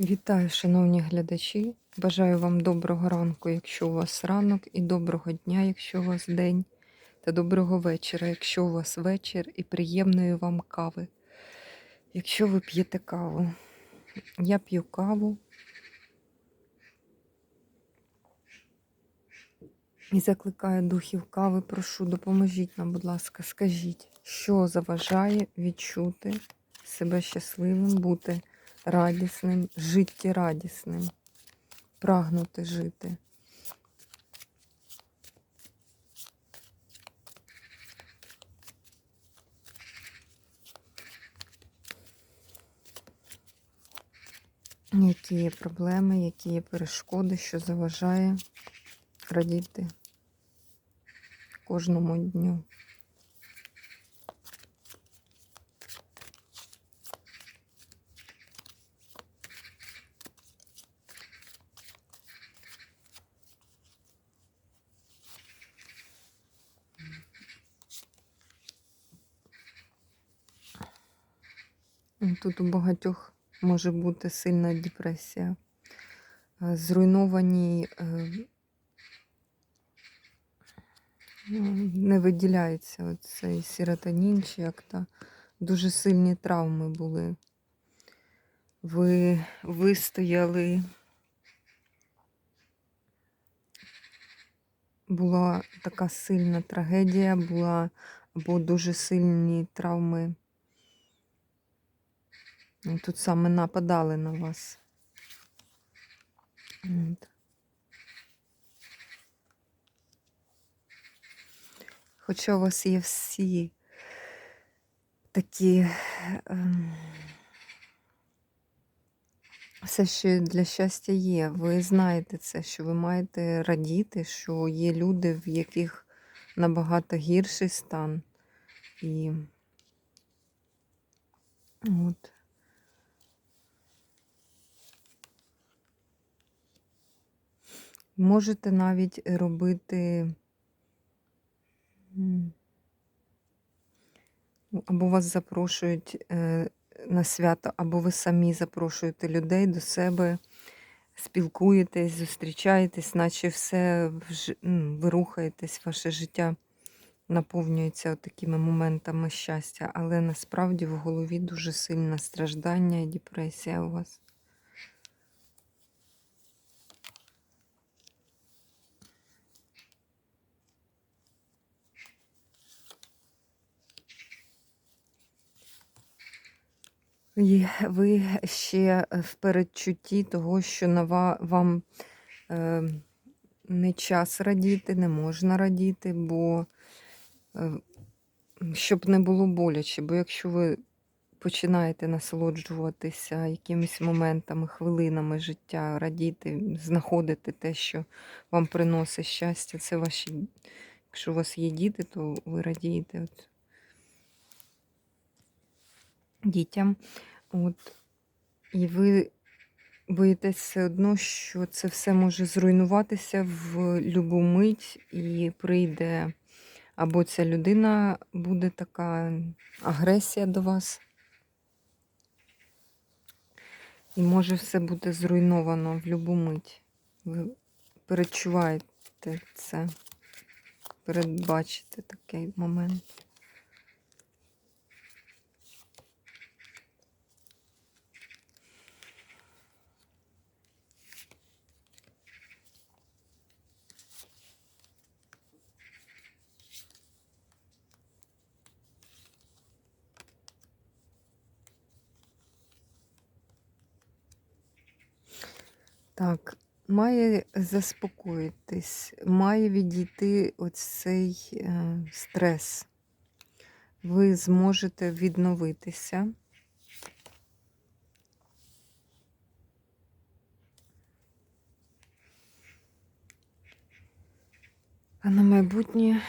Вітаю, шановні глядачі. Бажаю вам доброго ранку, якщо у вас ранок, і доброго дня, якщо у вас день, та доброго вечора, якщо у вас вечір, і приємної вам кави. Якщо ви п'єте каву, я п'ю каву. І закликаю духів кави, прошу, допоможіть нам, будь ласка, скажіть, що заважає відчути себе щасливим, бути радісним, життєрадісним, прагнути жити. Які є проблеми, які є перешкоди, що заважає радіти кожному дню. Тут у багатьох може бути сильна депресія, Е, зруйновані, е, ну, не виділяється оцей серотонін, чи як та дуже сильні травми були. Ви вистояли. Була така сильна трагедія, була або дуже сильні травми. Ну, Тут саме нападали на вас. Хоча у вас є всі такі ем, все, що для щастя є. Ви знаєте це, що ви маєте радіти, що є люди, в яких набагато гірший стан. І от. Можете навіть робити. ну, Або вас запрошують е, на свято, або ви самі запрошуєте людей до себе, спілкуєтесь, зустрічаєтесь, наче все ви рухаєтесь, ваше життя наповнюється такими моментами щастя, але насправді в голові дуже сильне страждання і депресія у вас. І ви ще в передчутті того, що на вам е, не час радіти, не можна радіти, бо е, щоб не було боляче. Бо якщо ви починаєте насолоджуватися якимись моментами, хвилинами життя, радіти, знаходити те, що вам приносить щастя, це ваші. Якщо у вас є діти, то ви радієте от дітям. От, і ви боїтесь все одно, що це все може зруйнуватися в любу мить, і прийде або ця людина буде така агресія до вас. І може все бути зруйновано в любу мить. Ви перечуваєте це, передбачите такий момент. Так, має заспокоїтись, має відійти оцей е, стрес. Ви зможете відновитися. А на майбутнє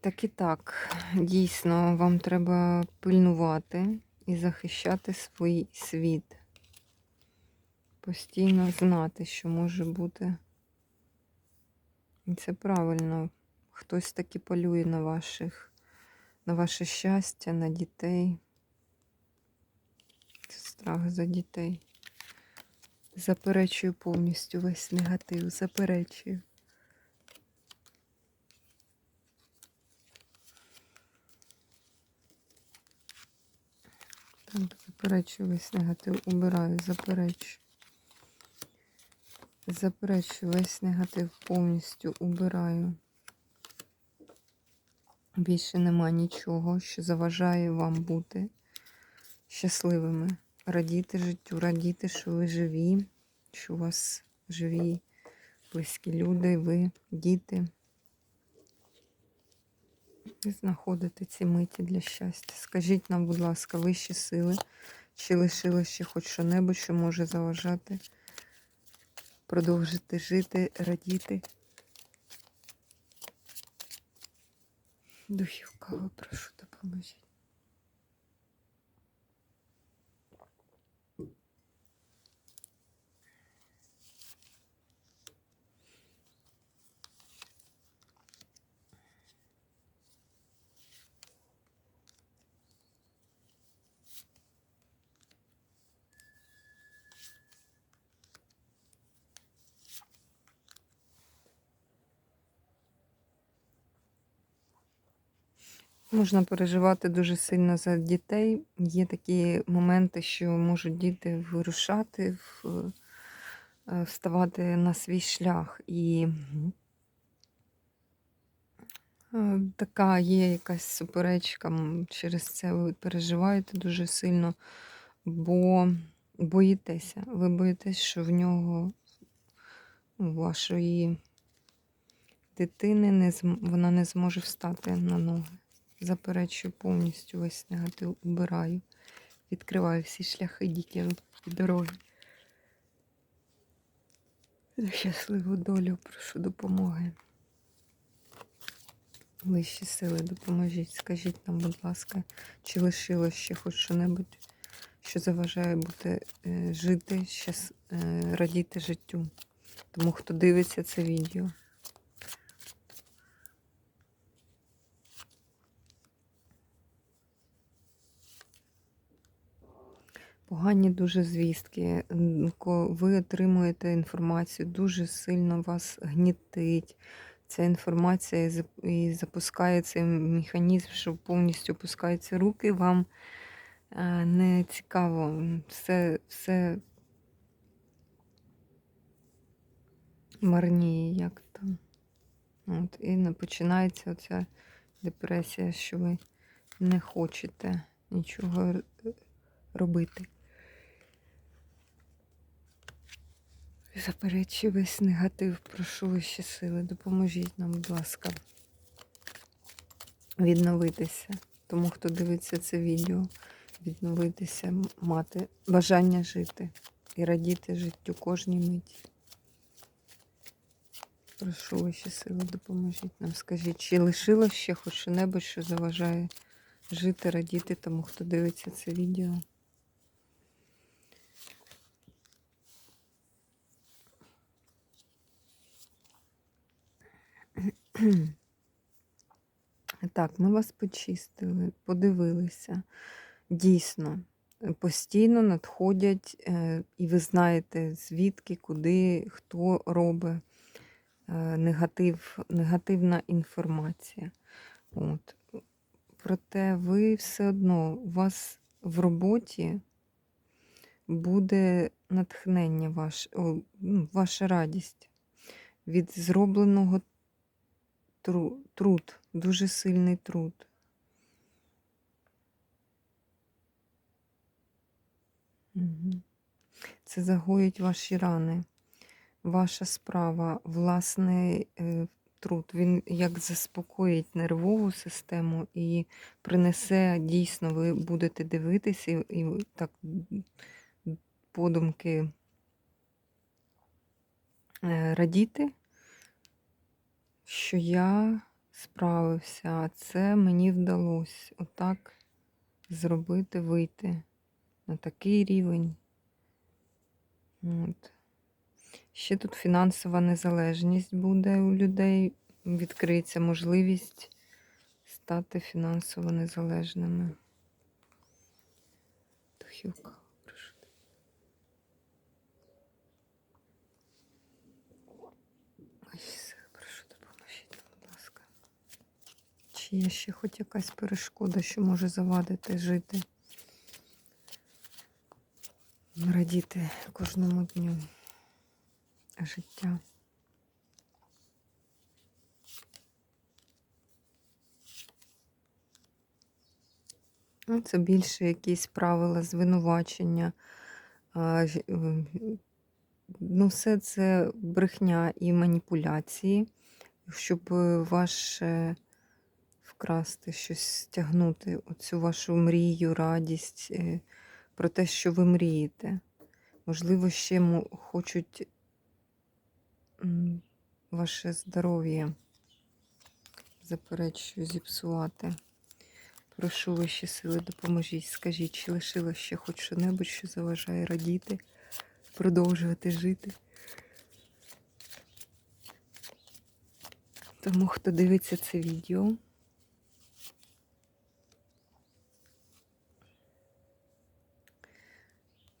так і так. Дійсно, вам треба пильнувати і захищати свій світ. Постійно знати, що може бути. І це правильно. Хтось таки полює на ваших, на ваше щастя, на дітей. Це страх за дітей. Заперечую повністю весь негатив. Заперечую. Так, заперечую весь негатив. Убираю, заперечую. Заперечую весь негатив повністю убираю. Більше нема нічого, що заважає вам бути щасливими, радіти життю, радіти, що ви живі, що у вас живі, близькі люди, ви, діти. І знаходите ці миті для щастя. Скажіть нам, будь ласка, вищі сили, чи лишилось ще хоч що-небудь, що може заважати продовжити жити, радіти. Духів кави, прошу, допоможіть. Можна переживати дуже сильно за дітей. Є такі моменти, що можуть діти вирушати, е, вставати на свій шлях. І е, така є якась суперечка. Через це ви переживаєте дуже сильно, бо боїтеся. Ви боїтесь, що в нього, вашої дитини, не зм- вона не зможе встати на ноги. Заперечую повністю весь негатив, убираю. Відкриваю всі шляхи дітям і дороги. За щасливу долю прошу допомоги. Вищі сили, допоможіть. Скажіть нам, будь ласка, чи лишилось ще хоч що-небудь, що заважає бути, е, жити, щас, е, радіти життю. Тому хто дивиться це відео. Погані дуже звістки. Ви отримуєте інформацію, дуже сильно вас гнітить. Ця інформація і запускає цей механізм, що повністю опускаються руки. Вам е, не цікаво. Все, все марніє, як там. От, і починається оця депресія, що ви не хочете нічого робити. Заперечую весь негатив, прошу вищі сили, допоможіть нам, будь ласка, відновитися. Тому, хто дивиться це відео, відновитися, мати бажання жити і радіти життю кожній миті. Прошу вищі сили, допоможіть нам. Скажіть, чи лишилось ще хоч що-небудь, що заважає жити, радіти тому, хто дивиться це відео? Так, ми вас почистили, подивилися. Дійсно, постійно надходять, е, і ви знаєте, звідки, куди, хто робить е, негатив, негативна інформація. От. Проте ви все одно, у вас в роботі буде натхнення, ваш, ну, ваша радість від зробленого труд, дуже сильний труд. Це загоїть ваші рани. Ваша справа, власний е, труд. Він як заспокоїть нервову систему і принесе дійсно, ви будете дивитися і, і так подумки е, радіти, що я справився, а це мені вдалося отак зробити, вийти на такий рівень. От. Ще тут фінансова незалежність буде у людей, відкриється можливість стати фінансово незалежними. Духівка, прошу. Чи є ще хоч якась перешкода, що може завадити жити? Радіти кожному дню життя. Ну, Це більше якісь правила звинувачення. м, Ну, все це брехня і маніпуляції, щоб е, ваше вкрасти щось, стягнути оцю вашу мрію, радість е, про те, що ви мрієте. Можливо, ще хочуть ваше здоров'я, заперечую, зіпсувати. Прошу вищі сили, допоможіть. Скажіть, чи лишилось ще хоч що-небудь, що заважає радіти, продовжувати жити. Тому, хто дивиться це відео,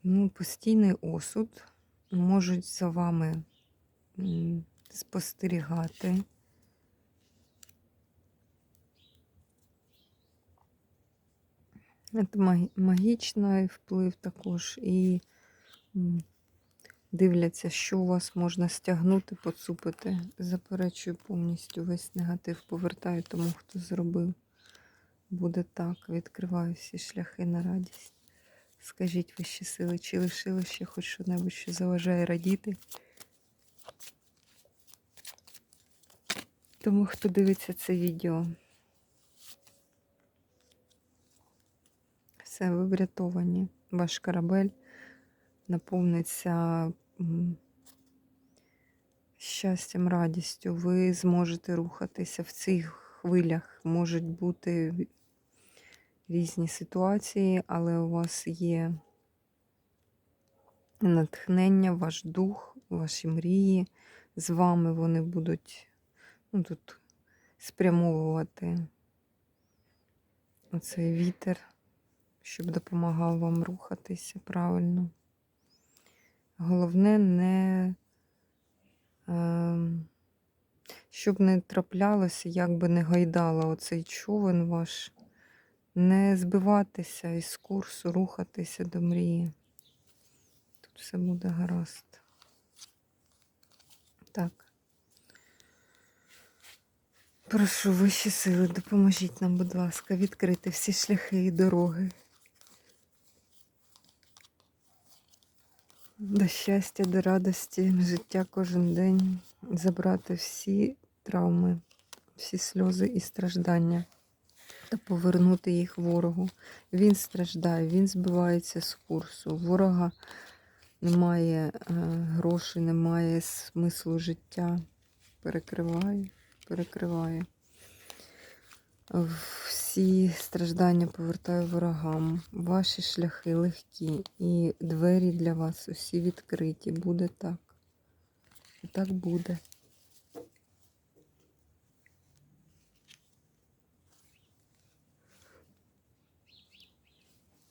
ну, постійний осуд можуть за вами спостерігати. Це магічний вплив також. І дивляться, що у вас можна стягнути, поцупити. Заперечую повністю весь негатив, повертаю тому, хто зробив. Буде так, відкриваю всі шляхи на радість. Скажіть вищі сили, чи лишило ще хоч що-небудь, що заважає радіти? Тому, хто дивиться це відео. Все, ви врятовані. Ваш корабель наповниться щастям, радістю. Ви зможете рухатися в цих хвилях. Можуть бути різні ситуації, але у вас є натхнення, ваш дух, ваші мрії. З вами вони будуть ну, тут спрямовувати оцей вітер, щоб допомагав вам рухатися правильно. Головне не, ем, щоб не траплялося, як би не гайдала оцей човен ваш, не збиватися із курсу, рухатися до мрії. Тут все буде гаразд. Так. Прошу вищі сили, допоможіть нам, будь ласка, відкрити всі шляхи і дороги. До щастя, до радості, життя кожен день, забрати всі травми, всі сльози і страждання та повернути їх ворогу. Він страждає, він збивається з курсу. Ворога немає е, грошей, немає смислу життя. Перекриває, перекриває. Всі страждання повертаю ворогам. Ваші шляхи легкі і двері для вас усі відкриті. Буде так. І так буде.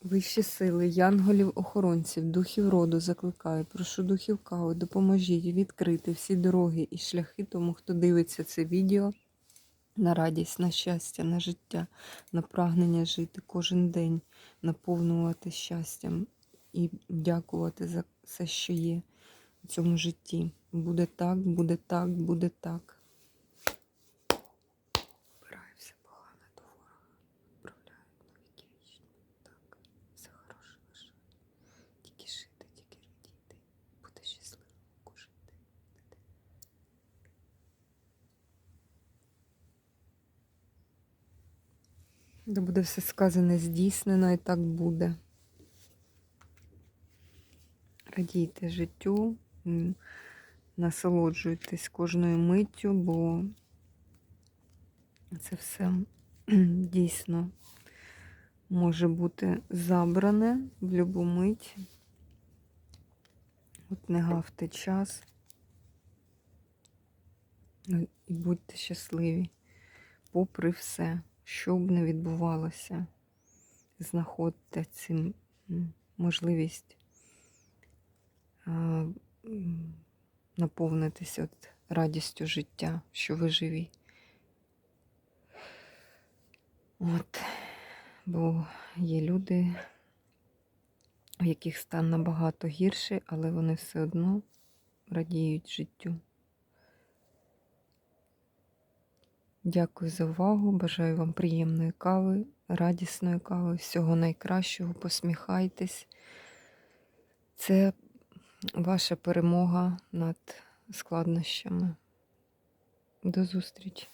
Вищі сили, янголів, охоронців, духів роду закликаю. Прошу духів кави, допоможіть відкрити всі дороги і шляхи тому, хто дивиться це відео на радість, на щастя, на життя, на прагнення жити кожен день, наповнювати щастям і дякувати за все, що є в цьому житті. Буде так, буде так, буде так. Вбираю все погане до ворога, вправляю на віки вічні. Так, все хороше лише. Тільки жити, тільки радіти. Бути щасливим кожен день. Де буде все сказане здійснено і так буде. Радійте життю, насолоджуйтесь кожною миттю, бо це все дійсно може бути забране в будь-яку мить. От не гавте час. Ну, І будьте щасливі, попри все, що б не відбувалося. Знаходьте цим можливість наповнитися от радістю життя, що ви живі. От. Бо є люди, в яких стан набагато гірший, але вони все одно радіють життю. Дякую за увагу. Бажаю вам приємної кави, радісної кави, всього найкращого. Посміхайтесь. Це ваша перемога над складнощами. До зустрічі!